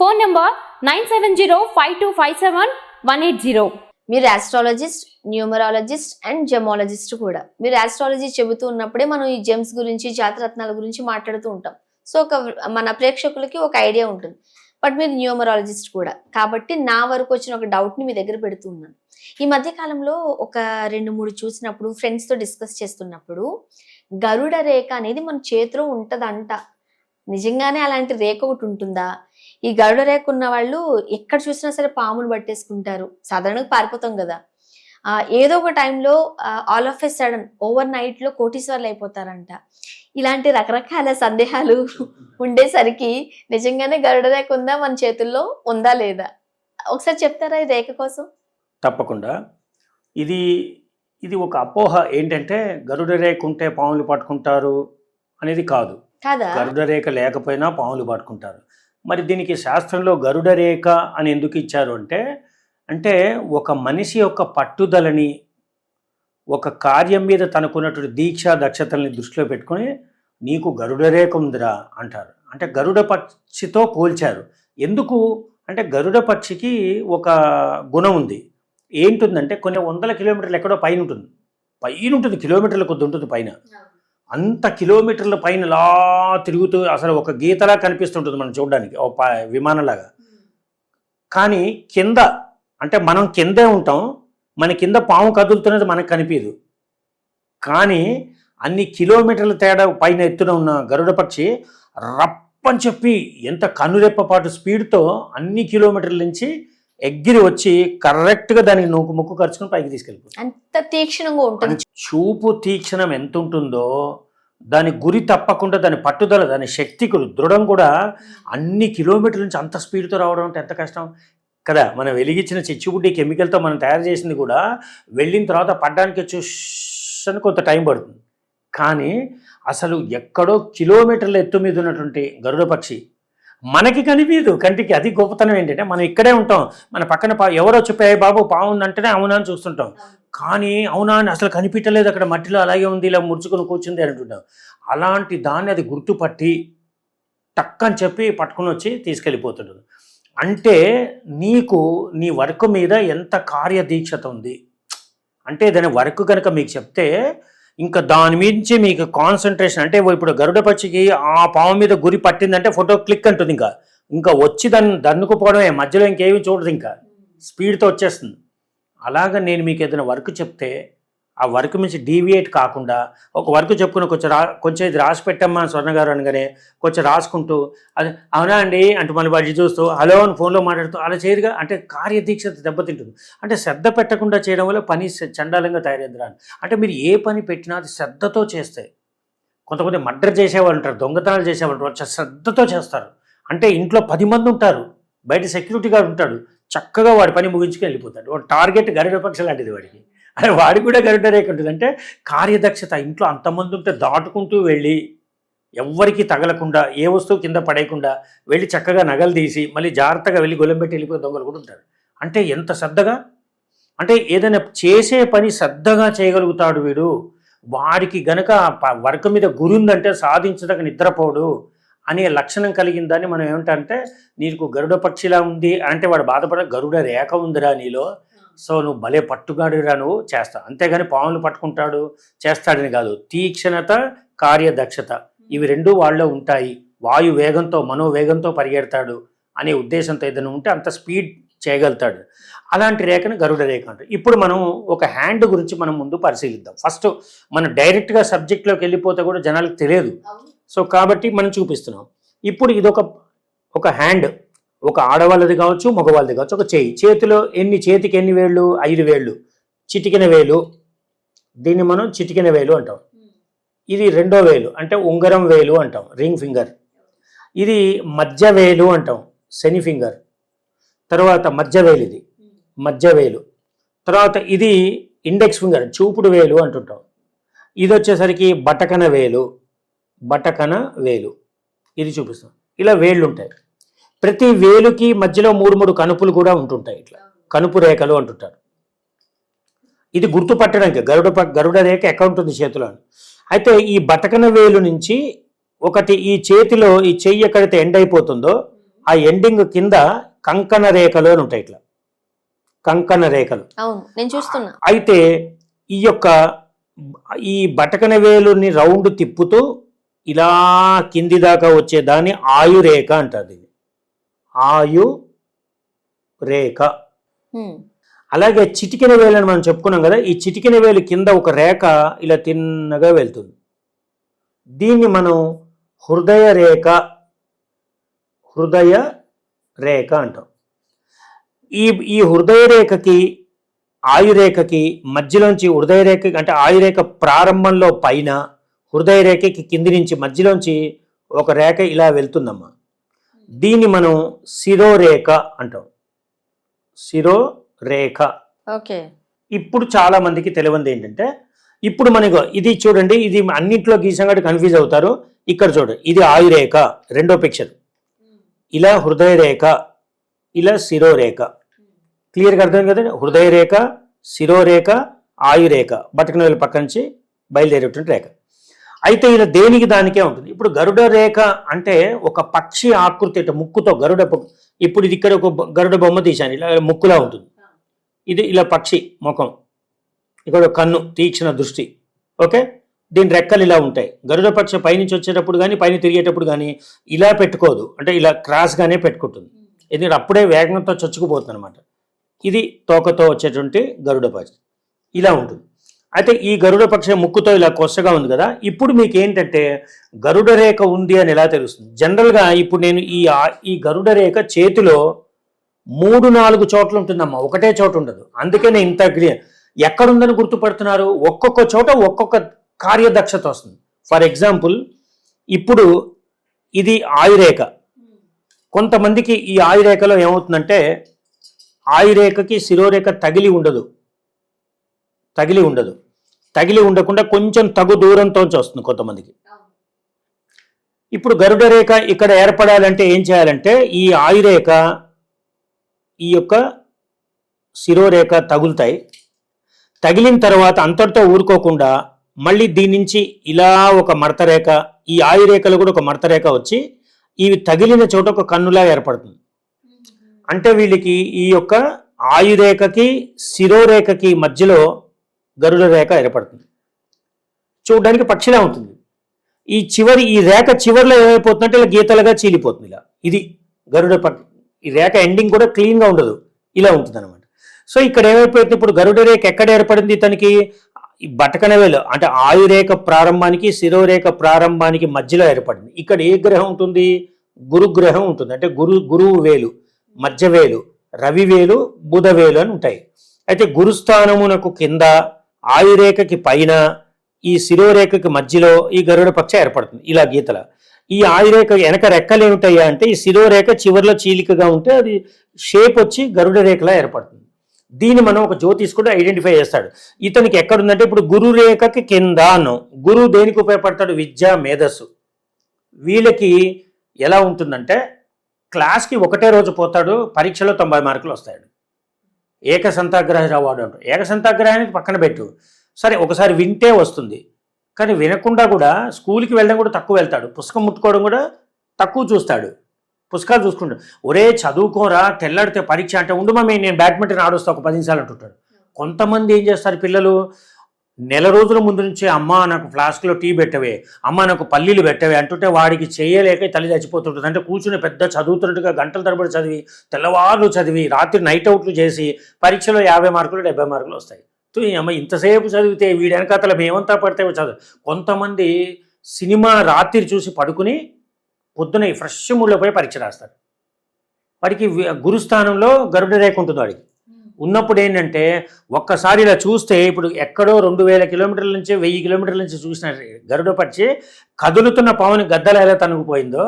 Phone number nine seven zero five two five seven one eight zero. మీరు astrologist numerologist and gemologist కూడా. మీరు astrology చెబుతూ ఉన్నప్పుడే మనం ఈ జెమ్స్ గురించి జాతరత్నాల గురించి మాట్లాడుతూ ఉంటాం. సో ఒక మన ప్రేక్షకులకి ఒక ఐడియా ఉంటుంది. బట్ మీరు న్యూమరాలజిస్ట్ కూడా. కాబట్టి నా వరకు వచ్చిన ఒక డౌట్ని మీ దగ్గర పెడుతూ ఉన్నాను. ఈ మధ్య కాలంలో ఒక రెండు మూడు చూసినప్పుడు ఫ్రెండ్స్తో డిస్కస్ చేస్తున్నప్పుడు గరుడ రేఖ అనేది మన చేతిలో ఉంటుందంట. నిజంగానే అలాంటి రేఖ ఒకటి ఉంటుందా? ఈ గరుడ రేఖ ఉన్న వాళ్ళు ఎక్కడ చూసినా సరే పాములు పట్టేసుకుంటారు. సాధారణంగా పారిపోతాం కదా. ఆ, ఏదో ఒక టైంలో all of a sudden over నైట్లో కోటీశ్వర్లు అయిపోతారంట. ఇలాంటి రకరకాల సందేహాలు ఉండేసరికి నిజంగానే గరుడ రేఖ ఉందా మన చేతుల్లో ఉందా లేదా? ఒకసారి చెప్తారా ఈ రేఖ కోసం? తప్పకుండా. ఇది ఇది ఒక అపోహ ఏంటంటే గరుడ రేఖ ఉంటే పాములు పట్టుకుంటారు అనేది కాదు. కాదా? గరుడ రేఖ లేకపోయినా పాములు పట్టుకుంటారు. మరి దీనికి శాస్త్రంలో గరుడ రేఖ అని ఎందుకు ఇచ్చారు అంటే అంటే ఒక మనిషి యొక్క పట్టుదలని ఒక కార్యం మీద తనకున్నటువంటి దీక్ష దక్షతల్ని దృష్టిలో పెట్టుకొని నీకు గరుడ రేఖ ఉందిరా అంటారు. అంటే గరుడ పక్షితో పోల్చారు. ఎందుకు? అంటే గరుడ పక్షికి ఒక గుణం ఉంది. ఏంటుందంటే కొన్ని వందల కిలోమీటర్లు ఎక్కడో పైన ఉంటుంది. పైన ఉంటుంది కిలోమీటర్ల కొద్ది ఉంటుంది పైన. అంత కిలోమీటర్ల పైన ఇలా తిరుగుతూ అసలు ఒక గీతలా కనిపిస్తుంటుంది మనం చూడడానికి ఒక ప- విమానంలాగా. కానీ కింద అంటే మనం కిందే ఉంటాం మన కింద పాము కదులుతున్నది మనకు కనిపించదు కానీ అన్ని కిలోమీటర్ల తేడా పైన ఎత్తున ఉన్న గరుడ పక్షి రప్పని చెప్పి ఎంత కనురెప్పపాటు స్పీడ్తో అన్ని కిలోమీటర్ల నుంచి ఎగ్గిరి వచ్చి కరెక్ట్గా దానికి నూకు ముక్కు ఖర్చుకుని పైకి తీసుకెళ్ళిపోతుంది. అంత తీక్షణంగా ఉంటుంది. చూపు తీక్షణం ఎంత ఉంటుందో దాని గురి తప్పకుండా దాని పట్టుదల దాని శక్తికి దృఢం కూడా అన్ని కిలోమీటర్ల నుంచి అంత స్పీడ్తో రావడం అంటే ఎంత కష్టం? కదా మనం వెలిగించిన చిచ్చుబుడ్డి కెమికల్తో మనం తయారు చేసింది కూడా వెళ్ళిన తర్వాత పడ్డానికి చూసని కొంత టైం పడుతుంది. కానీ అసలు ఎక్కడో కిలోమీటర్ల ఎత్తు మీద ఉన్నటువంటి గరుడ పక్షి మనకి కనిపించదు కంటికి అది గొప్పతనం ఏంటంటే మనం ఇక్కడే ఉంటాం. మన పక్కన ఎవరో చెప్పే బాబు బాగుందంటేనే అవునా అని చూస్తుంటాం. కానీ అవునా అని అసలు కనిపించలేదు అక్కడ మట్టిలో అలాగే ఉంది ఇలా ముడుచుకొని కూర్చుంది అని అలాంటి దాన్ని అది గుర్తుపట్టి టక్ అని చెప్పి పట్టుకుని వచ్చి తీసుకెళ్ళిపోతుంటుంది. అంటే నీకు నీ వర్క్ మీద ఎంత కార్యదీక్షత ఉంది? అంటే దాని వర్క్ కనుక మీకు చెప్తే ఇంకా దాని మించి మీకు కాన్సన్ట్రేషన్ అంటే ఇప్పుడు గరుడ పక్షికి ఆ పాము మీద గురి పట్టిందంటే ఫోటో క్లిక్ అంటుంది ఇంకా. ఇంకా వచ్చి దాన్ని దన్నుకుపోవడమే మధ్యలో ఇంకేమీ చూడదు ఇంకా. స్పీడ్తో వచ్చేస్తుంది. అలాగ నేను మీకు ఏదైనా వర్క్ చెప్తే ఆ వర్క్ నుంచి డీవియేట్ కాకుండా ఒక వర్క్ చెప్పుకుని కొంచెం రా కొంచెం ఇది రాసి పెట్టమ్మా స్వర్ణ గారు అనగానే కొంచెం రాసుకుంటూ అది అవునా అండి? అంటే మళ్ళీ వాటి చూస్తూ హలో అని ఫోన్లో మాట్లాడుతూ అలా చేయరుగా అంటే కార్యదీక్షత దెబ్బతింటుంది. అంటే శ్రద్ధ పెట్టకుండా చేయడం వల్ల పని చండాలంగా తయారైందిరా అంటే మీరు ఏ పని పెట్టినా అది శ్రద్ధతో చేస్తే కొంతమంది మర్డర్ చేసేవాళ్ళు ఉంటారు దొంగతనాలు చేసేవాళ్ళు ఉంటారు శ్రద్ధతో చేస్తారు. అంటే ఇంట్లో పది మంది ఉంటారు బయట సెక్యూరిటీ గార్డ్ ఉంటాడు చక్కగా వాడి పని ముగించుకుని వెళ్ళిపోతాడు. వాడు టార్గెట్ గరిడపక్ష లాంటిది వాడికి. అదే వాడి కూడా గరుడ రేఖ ఉంటుంది. అంటే కార్యదక్షత ఇంట్లో అంతమంది ఉంటే దాటుకుంటూ వెళ్ళి ఎవ్వరికి తగలకుండా ఏ వస్తువు కింద పడేయకుండా వెళ్ళి చక్కగా నగలు తీసి మళ్ళీ జాగ్రత్తగా వెళ్ళి గొల్లెం పెట్టి వెళ్ళిపోయే దొంగలు కూడా ఉంటారు. అంటే ఎంత శ్రద్ధగా? అంటే ఏదైనా చేసే పని శ్రద్ధగా చేయగలుగుతాడు వీడు. వాడికి గనక ప- వర్క్ మీద గురుందంటే సాధించదక సాధించదగ నిద్రపోడు అనే లక్షణం కలిగిందని మనం ఏమిటంటే నీకు గరుడ పక్షిలా ఉంది అంటే వాడు బాధపడ గరుడ రేఖ ఉందిరా నీలో. సో నువ్వు భలే పట్టుగాడిరా నువ్వు చేస్తావు అంతేగాని పాములు పట్టుకుంటాడు చేస్తాడని కాదు. తీక్షణత కార్యదక్షత. ఇవి రెండు వాళ్ళలో ఉంటాయి. వాయు వేగంతో మనోవేగంతో పరిగెడతాడు అనే ఉద్దేశంతో ఏదైనా ఉంటే అంత స్పీడ్ చేయగలుగుతాడు. అలాంటి రేఖను గరుడ రేఖ అంటారు. ఇప్పుడు మనం ఒక హ్యాండ్ గురించి మనం ముందు పరిశీలిద్దాం. ఫస్ట్ మనం డైరెక్ట్గా సబ్జెక్ట్లోకి వెళ్ళిపోతే కూడా జనాలకు తెలియదు. సో కాబట్టి మనం చూపిస్తున్నాం. ఇప్పుడు ఇదొక ఒక హ్యాండ్. ఒక ఆడవాళ్ళది కావచ్చు మగవాళ్ళది కావచ్చు ఒక చేయి. చేతిలో ఎన్ని చేతికి ఎన్ని వేళ్ళు? ఐదు వేళ్ళు. చిటికిన వేలు. దీన్ని మనం చిటికిన వేలు అంటాం. ఇది రెండో వేలు అంటే ఉంగరం వేలు అంటాం రింగ్ ఫింగర్. ఇది మధ్య వేలు అంటాం శని ఫింగర్. తర్వాత మధ్య వేలు ఇది. మధ్య వేలు. తర్వాత ఇది ఇండెక్స్ ఫింగర్ చూపుడు వేలు అంటుంటాం. ఇది వచ్చేసరికి బటకన వేలు. బటకన వేలు. ఇది చూపిస్తాం. ఇలా వేళ్ళు ఉంటాయి. ప్రతి వేలుకి మధ్యలో మూడు మూడు కనుపులు కూడా ఉంటుంటాయి ఇట్లా. కనుపు రేఖలు అంటుంటారు. ఇది గుర్తుపట్టడానికి గరుడ గరుడ రేఖ అకౌంట్ ఉంది చేతిలో? అయితే ఈ బటకన వేలు నుంచి ఒకటి ఈ చేతిలో ఈ చెయ్యి ఎక్కడైతే ఎండ్ అయిపోతుందో ఆ ఎండింగ్ కింద కంకణ రేఖలు అని ఉంటాయి ఇట్లా. కంకణ రేఖలు. నేను చూస్తున్నా. అయితే ఈ యొక్క ఈ బటకన వేలుని రౌండ్ తిప్పుతూ ఇలా కింది దాకా వచ్చే దాన్ని ఆయురేఖ అంటారు దీన్ని. ఆయు రేఖ. అలాగే చిటికెన వేలని మనం చెప్పుకున్నాం కదా ఈ చిటికెన వేలు కింద ఒక రేఖ ఇలా తిన్నగా వెళ్తుంది. దీన్ని మనం హృదయ రేఖ హృదయ రేఖ అంటాం. ఈ ఈ హృదయ రేఖకి ఆయురేఖకి మధ్యలోంచి హృదయ రేఖ అంటే ఆయురేఖ ప్రారంభంలో పైన హృదయ రేఖకి కింది నుంచి మధ్యలోంచి ఒక రేఖ ఇలా వెళ్తుందమ్మా. దీన్ని మనం శిరోరేఖ అంటాం. శిరోరేఖ. ఓకే. ఇప్పుడు చాలా మందికి తెలియంది ఏంటంటే ఇప్పుడు మనకు ఇది చూడండి ఇది అన్నింటిలో గీసాం కాబట్టి కన్ఫ్యూజ్ అవుతారు. ఇక్కడ చూడండి ఇది ఆయురేఖ రెండో పిక్చర్ ఇలా హృదయ రేఖ ఇలా శిరోరేఖ. క్లియర్గా అర్థం కదండి? హృదయ రేఖ శిరోరేఖ ఆయురేఖ. బటకన వేలు పక్క నుంచి బయలుదేరేటువంటి రేఖ. అయితే ఇలా దేనికి దానికే ఉంటుంది? ఇప్పుడు గరుడ రేఖ అంటే ఒక పక్షి ఆకృతి అంటే ముక్కుతో గరుడ ఇప్పుడు ఇది ఇక్కడ ఒక గరుడ బొమ్మ తీశాను. ఇలా ముక్కులా ఉంటుంది. ఇది ఇలా పక్షి ముఖం. ఇక్కడ కన్ను తీక్షణ దృష్టి. ఓకే? దీని రెక్కలు ఇలా ఉంటాయి. గరుడ పక్షి పైనుంచి వచ్చేటప్పుడు కానీ పైన తిరిగేటప్పుడు కానీ ఇలా పెట్టుకోదు. అంటే ఇలా క్రాస్గానే పెట్టుకుంటుంది. ఎందుకంటే అప్పుడే వేగంతో చొచ్చుకుపోతుంది అనమాట ఇది తోకతో వచ్చేటువంటి గరుడ పక్షి. ఇలా ఉంటుంది. అయితే ఈ గరుడ పక్షం ముక్కుతో ఇలా కొసగా ఉంది కదా ఇప్పుడు మీకు ఏంటంటే గరుడ రేఖ ఉంది అని ఎలా తెలుస్తుంది? జనరల్గా ఇప్పుడు నేను ఈ ఆ- ఈ గరుడ రేఖ చేతిలో మూడు నాలుగు చోట్ల ఉంటుందమ్మా ఒకటే చోట ఉండదు. అందుకనే ఇంత ఎక్కడుందని గుర్తుపడుతున్నారు? ఒక్కొక్క చోట ఒక్కొక్క కార్యదక్షత వస్తుంది. ఫర్ ఎగ్జాంపుల్ ఇప్పుడు ఇది ఆయురేఖ. కొంతమందికి ఈ ఆయురేఖలో ఏమవుతుందంటే ఆయురేఖకి శిరోరేఖ తగిలి ఉండదు. తగిలి ఉండదు. తగిలి ఉండకుండా కొంచెం తగు దూరంతో వస్తుంది కొంతమందికి. ఇప్పుడు గరుడ రేఖ ఇక్కడ ఏర్పడాలంటే ఏం చేయాలంటే ఈ ఆయురేఖ ఈ యొక్క శిరోరేఖ తగులుతాయి. తగిలిన తర్వాత అంతటితో ఊరుకోకుండా మళ్ళీ దీని నుంచి ఇలా ఒక మడతరేఖ ఈ ఆయురేఖలు కూడా ఒక మడతరేఖ వచ్చి ఇవి తగిలిన చోట ఒక కన్నులా ఏర్పడుతుంది. అంటే వీళ్ళకి ఈ యొక్క ఆయురేఖకి శిరోరేఖకి మధ్యలో గరుడ రేఖ ఏర్పడుతుంది. చూడడానికి పక్షిలా ఉంటుంది. ఈ చివరి ఈ రేఖ చివరిలో ఏమైపోతుందంటే ఇలా గీతలుగా చీలిపోతుంది ఇలా. ఇది గరుడ ఈ రేఖ ఎండింగ్ కూడా క్లీన్గా ఉండదు. ఇలా ఉంటుంది అనమాట సో ఇక్కడ ఏమైపోయింది? ఇప్పుడు గరుడ రేఖ ఎక్కడ ఏర్పడింది తనకి ఈ బటకన వేలు అంటే ఆయురేఖ ప్రారంభానికి శిరోరేఖ ప్రారంభానికి మధ్యలో ఏర్పడింది. ఇక్కడ ఏ గ్రహం ఉంటుంది? గురుగ్రహం ఉంటుంది. అంటే గురు గురువు వేలు మధ్యవేలు రవివేలు రవి వేలు బుధ వేలు అని ఉంటాయి. అయితే గురుస్థానమునకు కింద ఆయురేఖకి పైన ఈ శిరోరేఖకి మధ్యలో ఈ గరుడ పక్ష ఏర్పడుతుంది ఇలా గీతల. ఈ ఆయురేఖ వెనక రెక్కలు ఏమిటయ్యా అంటే ఈ శిరోరేఖ చివరిలో చీలికగా ఉంటే అది షేప్ వచ్చి గరుడ రేఖలా ఏర్పడుతుంది. దీన్ని మనం ఒక జ్యోతిష్ కూడా ఐడెంటిఫై చేస్తాడు. ఇతనికి ఎక్కడుందంటే ఇప్పుడు గురు రేఖకి కింద గురు గురువు దేనికి ఉపయోగపడతాడు? విద్య మేధస్సు. వీళ్ళకి ఎలా ఉంటుందంటే క్లాస్కి ఒకటే రోజు పోతాడు పరీక్షలో తొంభై మార్కులు వస్తాడు ఏకసంతాగ్రహ అవార్డు అంటాడు ఏకసంతాగ్రహానికి పక్కన పెట్టు. సరే ఒకసారి వింటే వస్తుంది. కానీ వినకుండా కూడా స్కూల్కి వెళ్ళడం కూడా తక్కువ వెళ్తాడు. పుస్తకం ముట్టుకోవడం కూడా తక్కువ చూస్తాడు. పుస్తకాలు చూసుకుంటాడు. ఒరే చదువుకోరా తెల్లాడితే పరీక్ష అంటే ఉండు మమ్మీ నేను బ్యాడ్మింటన్ ఆడొస్తా ఒక పది నిమిషాలు అంటుంటాడు. కొంతమంది ఏం చేస్తారు పిల్లలు? నెల రోజుల ముందు నుంచి అమ్మ నాకు ఫ్లాస్క్లో టీ పెట్టవే అమ్మ నాకు పల్లీలు పెట్టవే అంటుంటే వాడికి చేయలేక తల్లి చచ్చిపోతుంటుంది. అంటే కూర్చుని పెద్ద చదువుతున్నట్టుగా గంటల తరబడి చదివి తెల్లవారులు చదివి రాత్రి నైట్ అవుట్లు చేసి పరీక్షలో యాభై మార్కులు డెబ్బై మార్కులు వస్తాయి. తో ఈ అమ్మ ఇంతసేపు చదివితే వీడి వెనకాతల మేమంతా పడితే చదువు కొంతమంది సినిమా రాత్రి చూసి పడుకుని పొద్దున ఫ్రెష్ మూడ్లో పోయి పరీక్ష రాస్తారు. వాడికి గురుస్థానంలో గరుడ రేఖ ఉంటుంది వాడికి. ఉన్నప్పుడు ఏంటంటే ఒక్కసారి ఇలా చూస్తే ఇప్పుడు ఎక్కడో రెండు వేల కిలోమీటర్ల నుంచి వెయ్యి కిలోమీటర్ల నుంచి చూసిన గరుడ పక్షి కదులుతున్న పవన్ గద్దలు ఎలా తనుగుపోయిందో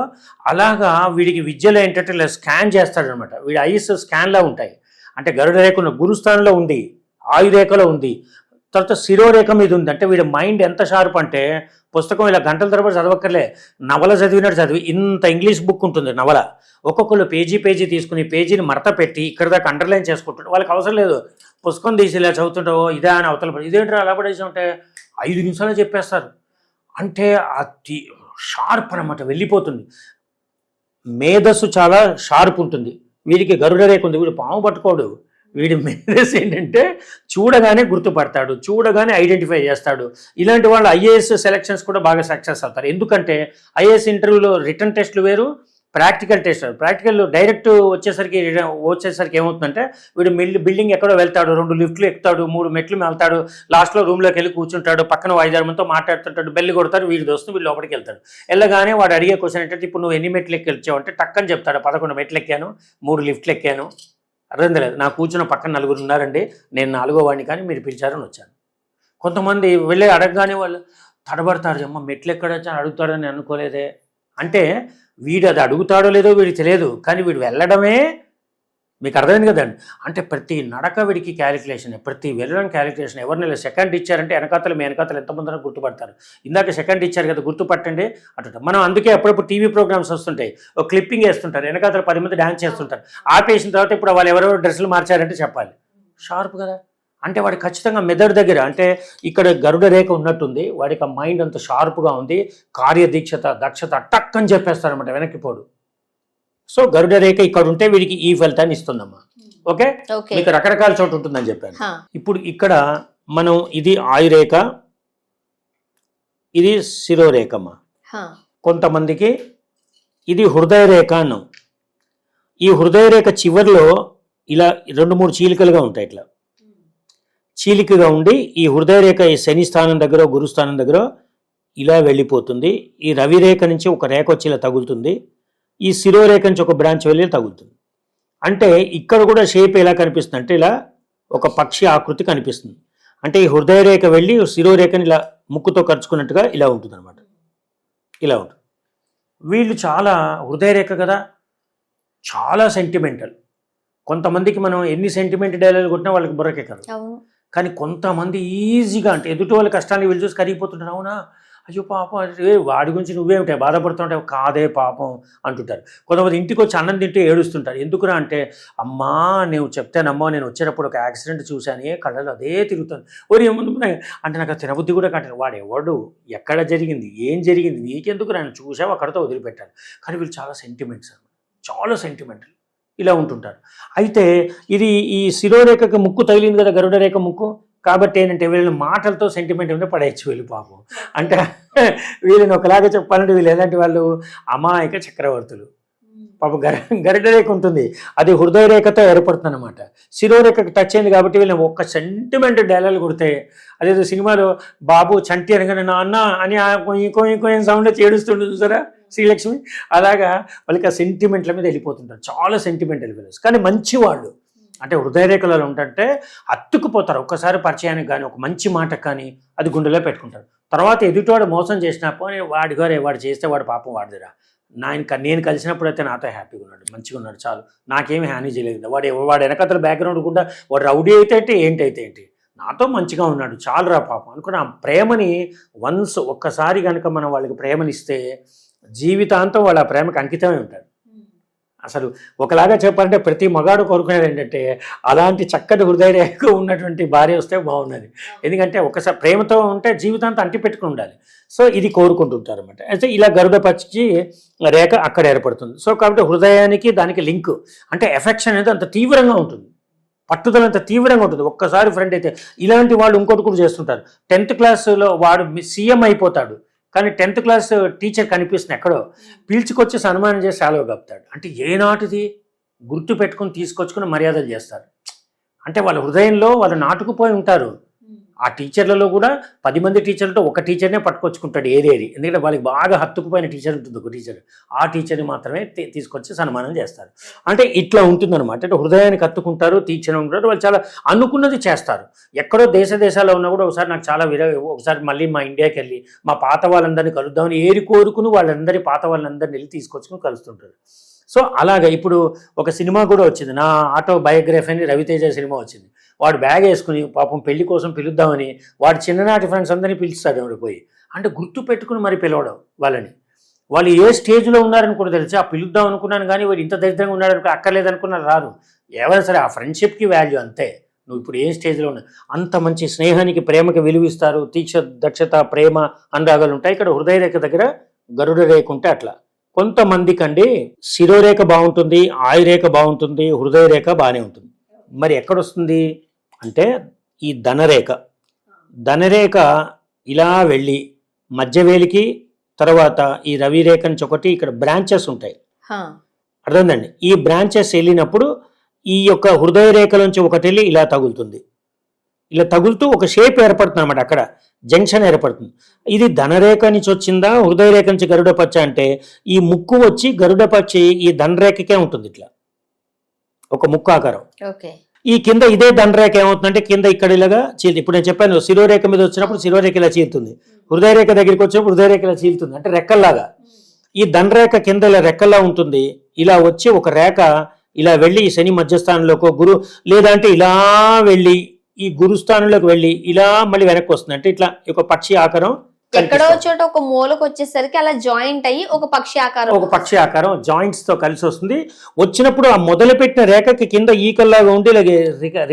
అలాగా వీడికి విద్యలో ఏంటంటే ఇలా స్కాన్ చేస్తాడనమాట. వీడి ఐస్ స్కాన్లా ఉంటాయి. అంటే గరుడ రేఖ ఉన్న గురుస్థానంలో ఉంది ఆయురేఖలో ఉంది తర్వాత శిరోరేఖ మీద ఉంది. అంటే వీడి మైండ్ ఎంత షార్ప్ అంటే పుస్తకం ఇలా గంటల తరబడి చదవక్కర్లే. నవల చదివినట్టు చదివి ఇంత ఇంగ్లీష్ బుక్ ఉంటుంది నవల. ఒక్కొక్కరు పేజీ పేజీ తీసుకుని పేజీని మడత పెట్టి ఇక్కడ దాకా అండర్లైన్ చేసుకుంటుంటారు వాళ్ళకి అవసరం లేదు. పుస్తకం తీసి ఇలా చదువుతుంటావో ఇదే అని అవతల పడి ఇదేంటి అలా పడేసి ఉంటే ఐదు నిమిషాలు చెప్పేస్తారు. అంటే అది షార్ప్ అనమాట వెళ్ళిపోతుంది. మేధస్సు చాలా షార్ప్ ఉంటుంది. వీడికి గరుడ రేఖ ఉంది వీడు పాము పట్టుకోడు. వీడి మేనేజ్ ఏంటంటే చూడగానే గుర్తుపడతాడు చూడగానే ఐడెంటిఫై చేస్తాడు. ఇలాంటి వాళ్ళు ఐఏఎస్ సెలక్షన్స్ కూడా బాగా సక్సెస్ అవుతారు. ఎందుకంటే ఐఏఎస్ ఇంటర్వ్యూలో రిటర్న్ టెస్ట్లు వేరు ప్రాక్టికల్ టెస్ట్ ప్రాక్టికల్ డైరెక్ట్ వచ్చేసరికి వచ్చేసరికి ఏమవుతుందంటే వీడు మిల్ బిల్డింగ్ ఎక్కడో వెళ్తాడు రెండు లిఫ్ట్లు ఎక్కుతాడు మూడు మెట్లు వెళ్తాడు లాస్ట్లో రూమ్లోకి వెళ్ళి కూర్చుంటాడు పక్కన ఐదారు మాట్లాడుతుంటాడు బెల్లి కొడతాడు వీడి దోస్తు వీళ్ళు లోపలికి వెళ్తాడు. వెళ్ళగానే వాడు అడిగే క్వశ్చన్ ఏంటంటే ఇప్పుడు నువ్వు ఎన్ని మెట్లు ఎక్కి అంటే టక్కని చెప్తాడు. పదకొండు మెట్లు ఎక్కాను మూడు లిఫ్ట్లు ఎక్కాను. అర్థం తెలియదు. నా కూర్చున్న పక్కన నలుగురు ఉన్నారండి. నేను నాలుగో వాడిని కానీ మీరు పిలిచారని వచ్చాను. కొంతమంది వెళ్ళి అడగగానే వాళ్ళు తడబడతారు. అమ్మ మెట్లు ఎక్కడ వచ్చాను అడుగుతాడని అనుకోలేదే. అంటే వీడు అది అడుగుతాడో లేదో వీడికి తెలియదు. కానీ వీడు వెళ్ళడమే మీకు అర్థమైంది కదండి అంటే ప్రతి నడక విడికి క్యాలిక్యులేషన్ ప్రతి వెళ్ళడం క్యాలిక్యులేషన్ ఎవరిని సెకండ్ ఇచ్చారంటే వెనకాతలు మీ వెనకాతలు ఎంతమంది గుర్తుపడతారు. ఇందాక సెకండ్ ఇచ్చారు కదా గుర్తుపట్టండి. అటు మనం అందుకే అప్పుడప్పుడు టీవీ ప్రోగ్రామ్స్ వస్తుంటాయి. ఒక క్లిప్పింగ్ వేస్తుంటారు. వెనకాతలు పది మంది డ్యాన్స్ చేస్తుంటారు. ఆపేసిన తర్వాత ఇప్పుడు వాళ్ళు ఎవరెవరు డ్రెస్సులు మార్చారంటే చెప్పాలి. షార్ప్ కదా. అంటే వాడు ఖచ్చితంగా మెదడు దగ్గర అంటే ఇక్కడ గరుడ రేఖ ఉన్నట్టుంది. వాడికి ఆ మైండ్ అంత షార్ప్గా ఉంది. కార్యదీక్షత దక్షత టక్ అని చెప్పేస్తారనమాట వెనక్కిపోడు సో గరుడ రేఖ ఇక్కడ ఉంటే వీడికి ఈ ఫలితాన్ని ఇస్తుందమ్మా. ఓకే? ఓకే మీకు రకరకాల చోట ఉంటుందని చెప్పాను. ఇప్పుడు ఇక్కడ మనం ఇది ఆయురేఖ ఇది శిరోరేఖమ్మ. కొంతమందికి ఇది హృదయ రేఖ అన్నాం. ఈ హృదయ రేఖ చివరిలో ఇలా రెండు మూడు చీలికలుగా ఉంటాయి ఇట్లా. చీలికగా ఉండి ఈ హృదయ రేఖ ఈ శని స్థానం దగ్గర గురు స్థానం దగ్గర ఇలా వెళ్ళిపోతుంది. ఈ రవి రేఖ నుంచి ఒక రేఖ వచ్చి ఇలా తగులుతుంది. ఈ శిరోరేఖ నుంచి ఒక బ్రాంచ్ వెళ్ళి తగులుతుంది. అంటే ఇక్కడ కూడా షేప్ ఎలా కనిపిస్తుంది? అంటే ఇలా ఒక పక్షి ఆకృతి కనిపిస్తుంది. అంటే ఈ హృదయ రేఖ వెళ్ళి శిరోరేఖని ఇలా ముక్కుతో ఖర్చుకున్నట్టుగా ఇలా ఉంటుంది అనమాట ఇలా ఉంటుంది. వీళ్ళు చాలా హృదయ రేఖ కదా? చాలా సెంటిమెంటల్ కొంతమందికి మనం ఎన్ని సెంటిమెంట్ డైలాగులు కొట్టినా వాళ్ళకి బుర్రకెక్కదు. కానీ కొంతమంది ఈజీగా అంటే ఎదుటి వాళ్ళ కష్టాన్ని వీళ్ళు చూసి కరిగిపోతుంటారు. అవునా? అయ్యో పాపం ఏ వాడి గురించి నువ్వేమిటే? బాధపడుతుంటావు కాదే పాపం అంటుంటారు. కొంతమంది ఇంటికి వచ్చి అన్నం తింటే ఏడుస్తుంటారు. ఎందుకురా అంటే అమ్మా నేను చెప్తానమ్మా నేను వచ్చేటప్పుడు ఒక యాక్సిడెంట్ చూశానే కళ్ళలో అదే తిరుగుతుంది. ఓరి ఏముంది అంటే నాకు తినబుద్ధి కూడా కట్టాను వాడు ఎవడు ఎక్కడ జరిగింది? ఏం జరిగింది? నీకెందుకు నేను చూసావు అక్కడితో వదిలిపెట్టాను. కానీ వీళ్ళు చాలా సెంటిమెంట్స్ చాలా సెంటిమెంటల్. ఇలా ఉంటుంటారు. అయితే ఇది ఈ శిరోరేఖకి ముక్కు తగిలింది కదా గరుడ రేఖ ముక్కు? కాబట్టి ఏంటంటే వీళ్ళని మాటలతో సెంటిమెంట్ ఉంటే పడేయచ్చు వీళ్ళు పాపం. అంటే వీళ్ళని ఒకలాగా చెప్పాలంటే వీళ్ళు ఎలాంటి వాళ్ళు? అమాయక చక్రవర్తులు. పాప గర గరిటరేఖ రేఖ ఉంటుంది. అది హృదయ రేఖతో ఏర్పడుతుంది అనమాట శిరోరేఖకు టచ్ అయింది కాబట్టి వీళ్ళని ఒక్క సెంటిమెంట్ డైలాగ్ కొడితే అదేదో సినిమాలో బాబు చంటి అనగానే నా అన్న అని ఇంకో ఇంకో ఏం సౌండ్ వచ్చి ఏడుస్తుంటుంది చూసారా? శ్రీలక్ష్మి. అలాగా వాళ్ళకి ఆ సెంటిమెంట్ల మీద వెళ్ళిపోతుంటారు. చాలా సెంటిమెంట్ ఫిలిమ్స్ కానీ మంచి వాళ్ళు అంటే హృదయరేఖలలో ఉంటుంటే అత్తుకుపోతారు ఒక్కసారి పరిచయానికి కానీ ఒక మంచి మాట కానీ అది గుండెలో పెట్టుకుంటారు. తర్వాత ఎదుటివాడు మోసం చేసినప్పుడు వాడి గారే వాడు చేస్తే వాడు పాపం వాడిదిరా. నాయన నేను కలిసినప్పుడు అయితే నాతో హ్యాపీగా ఉన్నాడు. మంచిగా ఉన్నాడు. చాలు. నాకేమి హాని చేయలేదు. వాడు వాడు వెనకతల బ్యాక్గ్రౌండ్ కూడా వాడు రౌడీ అయితే ఏంటి ఏంటైతే ఏంటి? నాతో మంచిగా ఉన్నాడు. చాలురా పాపం. అనుకున్న ఆ ప్రేమని వన్స్ ఒక్కసారి కనుక మనం వాళ్ళకి ప్రేమనిస్తే జీవితాంతం వాళ్ళ ప్రేమకు ప్రేమకి అంకితమై ఉంటారు. అసలు ఒకలాగా చెప్పాలంటే ప్రతి మగాడు కోరుకునేది ఏంటంటే అలాంటి చక్కటి హృదయ రేఖ ఉన్నటువంటి భార్య వస్తే బాగున్నది ఎందుకంటే ఒకసారి ప్రేమతో ఉంటే జీవితాంతం అంటి పెట్టుకుని ఉండాలి. సో ఇది కోరుకుంటుంటారు అనమాట అయితే ఇలా గరుడ పక్షి రేఖ అక్కడ ఏర్పడుతుంది. సో కాబట్టి హృదయానికి దానికి లింక్. అంటే ఎఫెక్షన్ అనేది అంత తీవ్రంగా ఉంటుంది. పట్టుదల అంత తీవ్రంగా ఉంటుంది. ఒక్కసారి ఫ్రెండ్ అయితే ఇలాంటి వాళ్ళు ఇంకోటి కూడా చేస్తుంటారు. టెన్త్ క్లాస్లో వాడు సీఎం అయిపోతాడు. కానీ టెన్త్ క్లాస్ టీచర్ కనిపిస్తుంది ఎక్కడో పిలుచుకొచ్చి సన్మానం చేసి సెలవు కప్పుతాడు అంటే ఏనాటిది గుర్తు పెట్టుకుని తీసుకొచ్చుకుని మర్యాదలు చేస్తారు. అంటే వాళ్ళ హృదయంలో వాళ్ళు నాటుకుపోయి ఉంటారు. ఆ టీచర్లలో కూడా పది మంది టీచర్లతో ఒక టీచర్నే పట్టుకొచ్చుకుంటాడు ఏదేది. ఎందుకంటే వాళ్ళకి బాగా హత్తుకుపోయిన టీచర్ ఉంటుంది ఒక టీచర్. ఆ టీచర్ని మాత్రమే తీసుకొచ్చి సన్మానం చేస్తారు. అంటే ఇట్లా ఉంటుందన్నమాట. అంటే హృదయానికి హత్తుకుంటారు తీర్చని ఉంటారు. వాళ్ళు చాలా అనుకున్నది చేస్తారు. ఎక్కడో దేశ దేశాల్లో ఉన్నా కూడా ఒకసారి నాకు చాలా విర ఒకసారి మళ్ళీ మా ఇండియాకి వెళ్ళి మా పాత వాళ్ళందరినీ కలుద్దామని ఏరి కోరుకుని వాళ్ళందరి పాత వాళ్ళందరినీ వెళ్ళి తీసుకొచ్చుకుని కలుస్తుంటారు. సో అలాగా ఇప్పుడు ఒక సినిమా కూడా వచ్చింది. నా ఆటో బయోగ్రఫీ అని రవితేజ సినిమా వచ్చింది. వాడు బ్యాగ్ వేసుకుని పాపం పెళ్ళి కోసం పిలుద్దామని వాడు చిన్ననాటి ఫ్రెండ్స్ అందరినీ పిలుస్తాడు ఆవిడ పోయి. అంటే గుర్తు పెట్టుకుని మరి పిలవడం వాళ్ళని. వాళ్ళు ఏ స్టేజ్లో ఉన్నారని కూడా తెలిసి ఆ పిలుద్దాం అనుకున్నాను కానీ వాడు ఇంత దరిద్రంగా ఉన్నాడు అనుకో అక్కర్లేదనుకున్నారు రాదు. ఎవరైనా సరే ఆ ఫ్రెండ్షిప్కి వాల్యూ అంతే. నువ్వు ఇప్పుడు ఏ స్టేజ్లో ఉన్నా అంత మంచి స్నేహానికి ప్రేమకి విలువిస్తారు. తీక్ష దక్షత ప్రేమ అనురాగాలు ఉంటాయి. ఇక్కడ హృదయ రేఖ దగ్గర గరుడ రేఖ ఉంటే అట్లా. కొంతమందికి అండి శిరోరేఖ బాగుంటుంది ఆయురేఖ బాగుంటుంది హృదయ రేఖ బాగానే ఉంటుంది. మరి ఎక్కడొస్తుంది? అంటే ఈ ధనరేఖ. ధనరేఖ ఇలా వెళ్ళి మధ్యవేలికి తర్వాత ఈ రవి రేఖ నుంచి ఒకటి ఇక్కడ బ్రాంచెస్ ఉంటాయి. అర్థమైందండి ఈ బ్రాంచెస్ వెళ్ళినప్పుడు ఈ యొక్క హృదయ రేఖ నుంచి ఒకటి వెళ్ళి ఇలా తగులుతుంది. ఇలా తగులుతూ ఒక షేప్ ఏర్పడుతుంది అనమాట అక్కడ. జంక్షన్ ఏర్పడుతుంది. ఇది ధనరేఖ నుంచి వచ్చిందా హృదయ రేఖ నుంచి గరుడ పచ్చ అంటే ఈ ముక్కు వచ్చి గరుడ పచ్చి ఈ ధనరేఖకే ఉంటుంది ఇట్లా. ఒక ముక్కు ఆకారం. ఓకే. ఈ కింద ఇదే ధనరేఖ ఏమవుతుందంటే కింద ఇక్కడ ఇలాగా చీల్ ఇప్పుడు నేను చెప్పాను శిరోరేఖ మీద వచ్చినప్పుడు శిరోరేఖ ఇలా చీలుతుంది. హృదయ రేఖ దగ్గరికి వచ్చినప్పుడు హృదయ రేఖ ఇలా చీలుతుంది. అంటే రెక్కల్లాగా. ఈ ధనరేఖ కింద ఇలా రెక్కల్లా ఉంటుంది. ఇలా వచ్చి ఒక రేఖ ఇలా వెళ్ళి ఈ శని మధ్యస్థానంలోకి ఒక గురు లేదంటే ఇలా వెళ్ళి ఈ గురుస్థానంలోకి వెళ్ళి ఇలా మళ్ళీ వెనక్కి వస్తుంది. అంటే ఇట్లా ఒక పక్షి ఆకారం ఎక్కడో. చోట ఒక మూలకు వచ్చేసరికి అలా జాయింట్ అయ్యి ఒక పక్షి ఆకారం ఒక పక్షి ఆకారం జాయింట్స్తో కలిసి వస్తుంది. వచ్చినప్పుడు ఆ మొదలుపెట్టిన రేఖకి కింద ఈకల్లాగా ఉండి ఇలాగే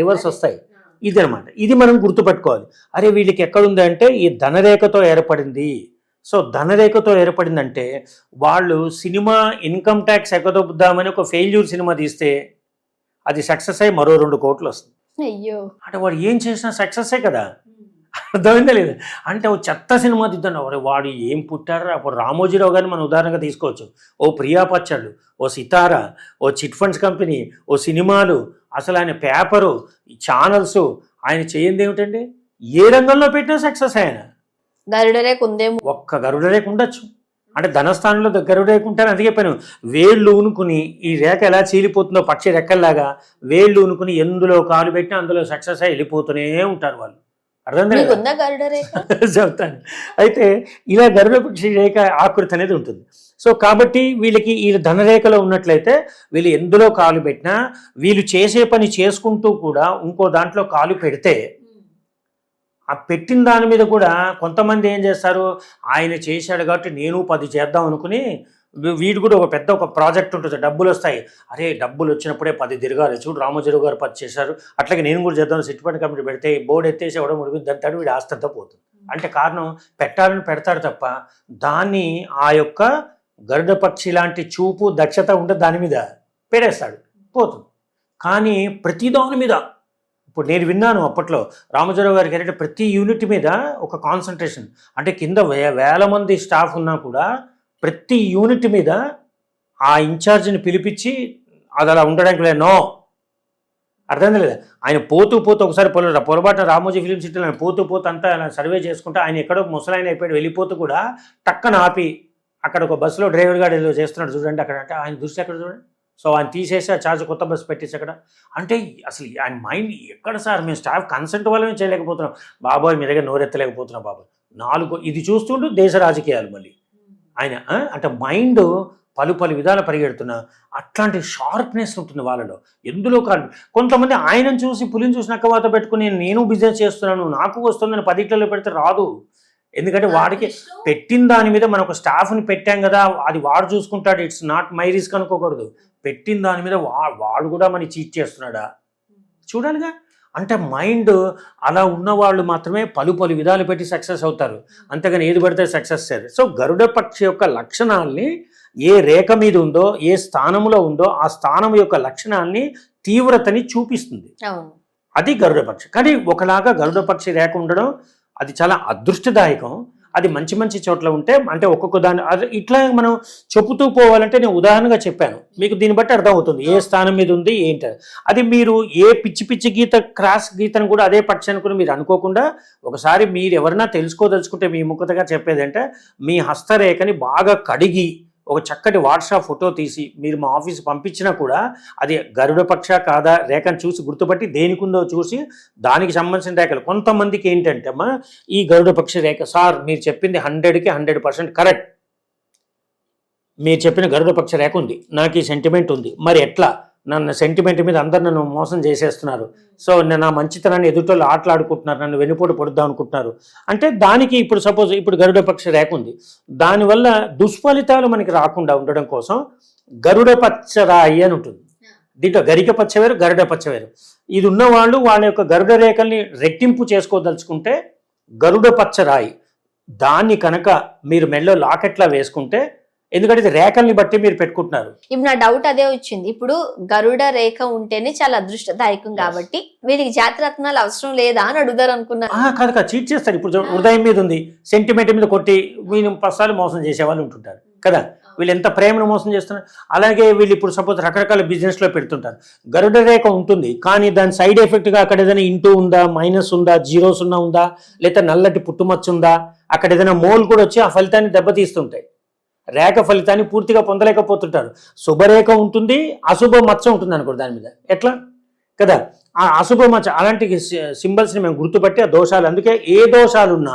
రివర్స్ వస్తాయి. ఇది అనమాట ఇది మనం గుర్తుపెట్టుకోవాలి. అరే వీళ్ళకి ఎక్కడుంది అంటే ఈ ధనరేఖతో ఏర్పడింది. సో ధనరేఖతో ఏర్పడిందంటే వాళ్ళు సినిమా ఇన్కమ్ ట్యాక్స్ ఎక్కదొప్పుదామని ఒక ఫెయిల్యూర్ సినిమా తీస్తే అది సక్సెస్ అయ్యి మరో రెండు కోట్లు వస్తుంది. అయ్యో. అంటే వాడు ఏం చేసినా సక్సెస్సే కదా. అర్థమైందా లేదు? అంటే ఓ చెత్త సినిమా దిద్దండి వాడు వాడు ఏం పుట్టారో అప్పుడు రామోజీరావు గారిని మనం ఉదాహరణగా తీసుకోవచ్చు. ఓ ప్రియా పచ్చళ్ళు ఓ సితార ఓ చిట్ ఫండ్స్ కంపెనీ ఓ సినిమాలు అసలు ఆయన పేపరు ఛానల్స్ ఆయన చేయంది ఏమిటండి? ఏ రంగంలో పెట్టినా సక్సెస్ ఆయన. గరుడ రేఖ ఉందేమో. ఒక్క గరుడ రేఖ ఉండొచ్చు. అంటే ధనస్థానంలో గరుడ రేఖ ఉంటారని అందుకే చెప్పాను వేళ్ళు ఊనుకుని ఈ రేఖ ఎలా చీలిపోతుందో పక్షి రెక్కల్లాగా వేళ్ళు ఊనుకుని ఎందులో కాలు పెట్టినా అందులో సక్సెస్ అయ్యి వెళ్ళిపోతూనే ఉంటారు వాళ్ళు. అర్థం చెప్తాను. అయితే ఇలా గరుడ పక్షి రేఖ ఆకృతి అనేది ఉంటుంది. సో కాబట్టి వీళ్ళకి ఈ ధనరేఖలో ఉన్నట్లయితే వీళ్ళు ఎందులో కాలు పెట్టినా వీళ్ళు చేసే పని చేసుకుంటూ కూడా ఇంకో దాంట్లో కాలు పెడితే ఆ పెట్టిన దాని మీద కూడా కొంతమంది ఏం చేస్తారు? ఆయన చేశాడు కాబట్టి నేను పది చేద్దాం అనుకుని వీడు కూడా ఒక పెద్ద ఒక ప్రాజెక్ట్ ఉంటుంది. డబ్బులు వస్తాయి. అరే డబ్బులు వచ్చినప్పుడే పది తిరగాలి. చూడు రామోజీరావు గారు పది చేశారు. అట్లాగే నేను కూడా చేద్దాం సిట్టుపడి కంపెనీ పెడితే బోర్డు ఎత్తేసి ఎవడో ముడిపి అంటాడు. వీడు ఆస్తి అంతా పోతుంది. అంటే కారణం పెట్టాలని పెడతాడు తప్ప దాన్ని ఆ యొక్క గరుడ పక్షి లాంటి చూపు దక్షత ఉంటే దాని మీద పెడేస్తాడు. పోతుంది. కానీ ప్రతి దాని మీద ఇప్పుడు నేను విన్నాను అప్పట్లో రామోజీరావు గారికి ఏంటంటే ప్రతి యూనిట్ మీద ఒక కాన్సన్ట్రేషన్ అంటే కింద వే వేల మంది స్టాఫ్ ఉన్నా కూడా ప్రతి యూనిట్ మీద ఆ ఇన్ఛార్జిని పిలిపించి అది అలా ఉండడానికి లేదు. నో! అర్థం లేదా? ఆయన పోతూ పోతూ ఒకసారి పొల పొరపాటున రామోజీ ఫిలిం సిటీలో ఆయన పోతూ పోతూ అంతా ఆయన సర్వే చేసుకుంటే ఆయన ఎక్కడో ముసలాయన అయిపోయాడు. వెళ్ళిపోతూ కూడా టక్కన ఆపి అక్కడ ఒక బస్సులో డ్రైవర్ గారు ఏదో చేస్తున్నాడు చూడండి అక్కడ అంటే ఆయన దృష్టి ఎక్కడ చూడండి? సో ఆయన తీసేసి ఆ ఛార్జ్ కొత్త బస్సు పెట్టేసి అక్కడ. అంటే అసలు ఆయన మైండ్ ఎక్కడ సార్? మేము స్టాఫ్ కన్సెంట్ వల్ల మేము చేయలేకపోతున్నాం. బాబోయ్ మీ దగ్గర నోరెత్తలేకపోతున్నాం బాబోయ్. నాలుగు ఇది చూస్తుంటూ దేశ రాజకీయాలు మళ్ళీ. ఆయన అంటే మైండ్ పలు పలు విధాలు పరిగెడుతున్న అట్లాంటి షార్ప్నెస్ ఉంటుంది వాళ్ళలో. ఎందులో కాదు. కొంతమంది ఆయనను చూసి పులిని చూసి నక్కవాత పెట్టుకుని నేను బిజినెస్ చేస్తున్నాను నాకు వస్తుందని పదిట్లలో పెడితే రాదు. ఎందుకంటే వాడికి పెట్టిన దాని మీద మనం ఒక స్టాఫ్ని పెట్టాం కదా అది వాడు చూసుకుంటాడు ఇట్స్ నాట్ మై రిస్క్ అనుకోకూడదు. పెట్టిన దాని మీద వా వాడు కూడా మనకి చీట్ చేస్తున్నాడా? చూడాలిగా. అంటే మైండ్ అలా ఉన్న వాళ్ళు మాత్రమే పలు పలు విధాలు పెట్టి సక్సెస్ అవుతారు. అంతేగాని ఏది పడితే సక్సెస్ చేయరు సో గరుడ పక్షి యొక్క లక్షణాల్ని ఏ రేఖ మీద ఉందో ఏ స్థానంలో ఉందో ఆ స్థానం యొక్క లక్షణాల్ని తీవ్రతని చూపిస్తుంది. అది గరుడ పక్షి. కానీ ఒకలాగా గరుడ పక్షి రేఖ ఉండడం అది చాలా అదృష్టదాయకం. అది మంచి మంచి చోట్ల ఉంటే అంటే ఒక్కొక్క దాని అది ఇట్లా మనం చెబుతూ పోవాలంటే నేను ఉదాహరణగా చెప్పాను. మీకు దీన్ని బట్టి అర్థమవుతుంది. ఏ స్థానం మీద ఉంది ఏంటి అది మీరు ఏ పిచ్చి పిచ్చి గీత క్రాస్ గీతను కూడా అదే పక్షి అనుకుని మీరు అనుకోకుండా ఒకసారి మీరు ఎవరైనా తెలుసుకోదలుచుకుంటే మీ ముఖతగా చెప్పేదంటే మీ హస్తరేఖని బాగా కడిగి ఒక చక్కటి వాట్సాప్ ఫోటో తీసి మీరు మా ఆఫీస్ పంపించినా కూడా అది గరుడ పక్ష కాదా రేఖను చూసి గుర్తుపట్టి దేనికి ఉందో చూసి దానికి సంబంధించిన రేఖలు. కొంతమందికి ఏంటంటే అమ్మా ఈ గరుడపక్ష రేఖ సార్ మీరు చెప్పింది హండ్రెడ్కి హండ్రెడ్ పర్సెంట్ కరెక్ట్. మీరు చెప్పిన గరుడ పక్ష రేఖ ఉంది. నాకు ఈ సెంటిమెంట్ ఉంది. మరి ఎట్లా? నన్ను సెంటిమెంట్ మీద అందరు నన్ను మోసం చేసేస్తున్నారు. సో నేను నా మంచితనాన్ని ఎదుటోళ్ళు ఆటలాడుకుంటున్నారు నన్ను వెనుపోటు పడుద్దాం అనుకుంటున్నారు. అంటే దానికి ఇప్పుడు సపోజ్ ఇప్పుడు గరుడ పక్ష రేఖ ఉంది. దానివల్ల దుష్ఫలితాలు మనకి రాకుండా ఉండడం కోసం గరుడ పచ్చ రాయి అని ఉంటుంది. దీంట్లో గరిక పచ్చ వేరు గరుడ పచ్చ వేరు. ఇది ఉన్న వాళ్ళు వాళ్ళ యొక్క గరుడ రేఖల్ని రెట్టింపు చేసుకోదలుచుకుంటే గరుడ పచ్చ రాయి. దాన్ని కనుక మీరు మెళ్ళో లాకెట్లా వేసుకుంటే ఎందుకంటే ఇది రేఖల్ని బట్టి మీరు పెట్టుకుంటున్నారు. ఇప్పుడు నా డౌట్ అదే వచ్చింది. ఇప్పుడు గరుడ రేఖ ఉంటేనే చాలా అదృష్టదాయకం కాబట్టి వీరికి జాతిరత్నాలు అవసరం లేదా అని అడుగుదారు అనుకున్నాను ఆ, కాదు కాదు చీట్ చేస్తారు. ఇప్పుడు హృదయం మీద ఉంది. సెంటిమెంట్ మీద కొట్టి వీళ్ళు పసాలు మోసం చేసే వాళ్ళు ఉంటుంటారు. కదా? వీళ్ళు ఎంత ప్రేమను మోసం చేస్తున్నారు? అలాగే వీళ్ళు ఇప్పుడు సపోజ్ రకరకాల బిజినెస్లో పెడుతుంటారు. గరుడ రేఖ ఉంటుంది. కానీ దాని సైడ్ ఎఫెక్ట్గా అక్కడ ఏదైనా ఇంటూ ఉందా మైనస్ ఉందా జీరో సున్నా ఉందా లేదా నల్లటి పుట్టుమచ్చ ఉందా అక్కడ ఏదైనా మోల్ కూడా వచ్చి ఆ ఫలితాన్ని దెబ్బతీస్తుంటాయి. రేఖ ఫలితాన్ని పూర్తిగా పొందలేకపోతుంటారు. శుభరేఖ ఉంటుంది అశుభ మచ్చ ఉంటుంది అనుకోండి దాని మీద. ఎట్లా? కదా? ఆ అశుభ మచ్చ అలాంటి సింబల్స్ని మేము గుర్తుపట్టి ఆ దోషాలు అందుకే ఏ దోషాలున్నా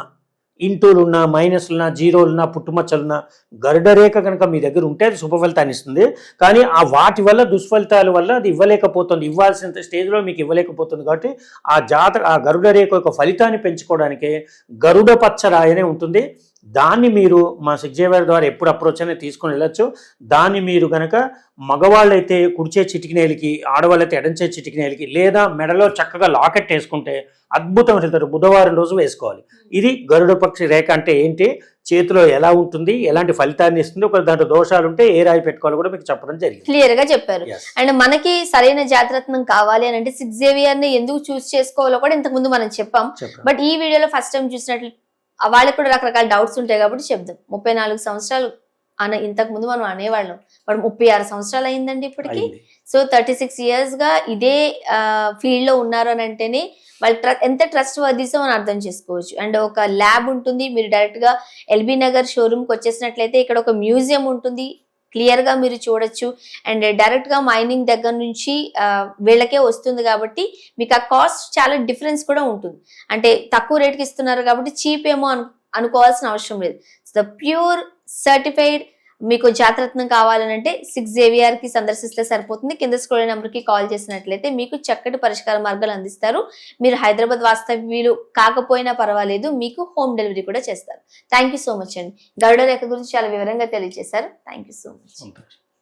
ఇంటూలున్నా మైనస్లున్నా జీరోలున్నా పుట్టుమచ్చలున్నా గరుడ రేఖ కనుక మీ దగ్గర ఉంటే అది శుభ ఫలితాన్ని ఇస్తుంది. కానీ ఆ వాటి వల్ల దుష్ఫలితాల వల్ల అది ఇవ్వలేకపోతుంది. ఇవ్వాల్సిన స్టేజ్లో మీకు ఇవ్వలేకపోతుంది కాబట్టి ఆ జాతర ఆ గరుడ రేఖ యొక్క ఫలితాన్ని పెంచుకోవడానికి గరుడ పచ్చరాయనే ఉంటుంది. దాన్ని మీరు మా సిగ్జేవర్ ద్వారా ఎప్పుడు అప్రోచ్ అనేది తీసుకొని వెళ్ళొచ్చు. దాన్ని మీరు గనక మగవాళ్ళైతే కుడిచే చిటికినేలికి ఆడవాళ్ళైతే ఎడంచే చిటికినేలికి లేదా మెడలో చక్కగా లాకెట్ వేసుకుంటే అద్భుతం వెళ్తారు బుధవారం రోజు వేసుకోవాలి. ఇది గరుడ పక్షి రేఖ అంటే ఏంటి? చేతిలో ఎలా ఉంటుంది? ఎలాంటి ఫలితాన్ని ఇస్తుంది? ఒక దాంట్లో దోషాలు ఉంటే ఏ రాయి పెట్టుకోవాలో కూడా మీకు చెప్పడం జరిగింది. క్లియర్గా చెప్పారు. అండ్ మనకి సరైన జాతిరత్నం కావాలి అని అంటే సిక్స్ జేవియర్ని ఎందుకు చూస్ చేసుకోవాలో కూడా ఇంతకు ముందు మనం చెప్పాం. బట్ ఈ వీడియోలో ఫస్ట్ టైం చూసినట్లు వాళ్ళకి కూడా రకరకాల డౌట్స్ ఉంటాయి కాబట్టి చెప్దాం. ముప్పై నాలుగు సంవత్సరాలు అన ఇంతకు ముందు మనం అనేవాళ్ళం. బట్ ముప్పై ఆరు సంవత్సరాలు అయిందండి ఇప్పటికి. సో థర్టీ సిక్స్ ఇయర్స్గా ఇదే ఫీల్డ్లో ఉన్నారు అని అంటేనే వాళ్ళు ట్ర- ఎంత ట్రస్ట్ వర్దీసో మనం అర్థం చేసుకోవచ్చు. అండ్ ఒక ల్యాబ్ ఉంటుంది. మీరు డైరెక్ట్గా ఎల్బీ నగర్ షోరూమ్కి వచ్చేసినట్లయితే ఇక్కడ ఒక మ్యూజియం ఉంటుంది. క్లియర్గా మీరు చూడొచ్చు. అండ్ డైరెక్ట్గా మైనింగ్ దగ్గర నుంచి వీళ్ళకే వస్తుంది కాబట్టి మీకు ఆ కాస్ట్ చాలా డిఫరెన్స్ కూడా ఉంటుంది. అంటే తక్కువ రేట్కి ఇస్తున్నారు కాబట్టి చీప్ ఏమో అనుకోవాల్సిన అవసరం లేదు. ద ప్యూర్ సర్టిఫైడ్ మీకు జాతరత్నం కావాలనంటే సిక్స్ జేవిఆర్కి సందర్శిస్తే సరిపోతుంది. కింద స్కోరే నెంబర్కి కాల్ చేసినట్లయితే మీకు చక్కటి పరిష్కార మార్గాలు అందిస్తారు. మీరు హైదరాబాద్ వాస్తవ్యులు కాకపోయినా పర్వాలేదు మీకు హోమ్ డెలివరీ కూడా చేస్తారు. థ్యాంక్ యూ సో మచ్ అండి. గరుడ రేఖ గురించి చాలా వివరంగా తెలియజేశారు. Thank you so much.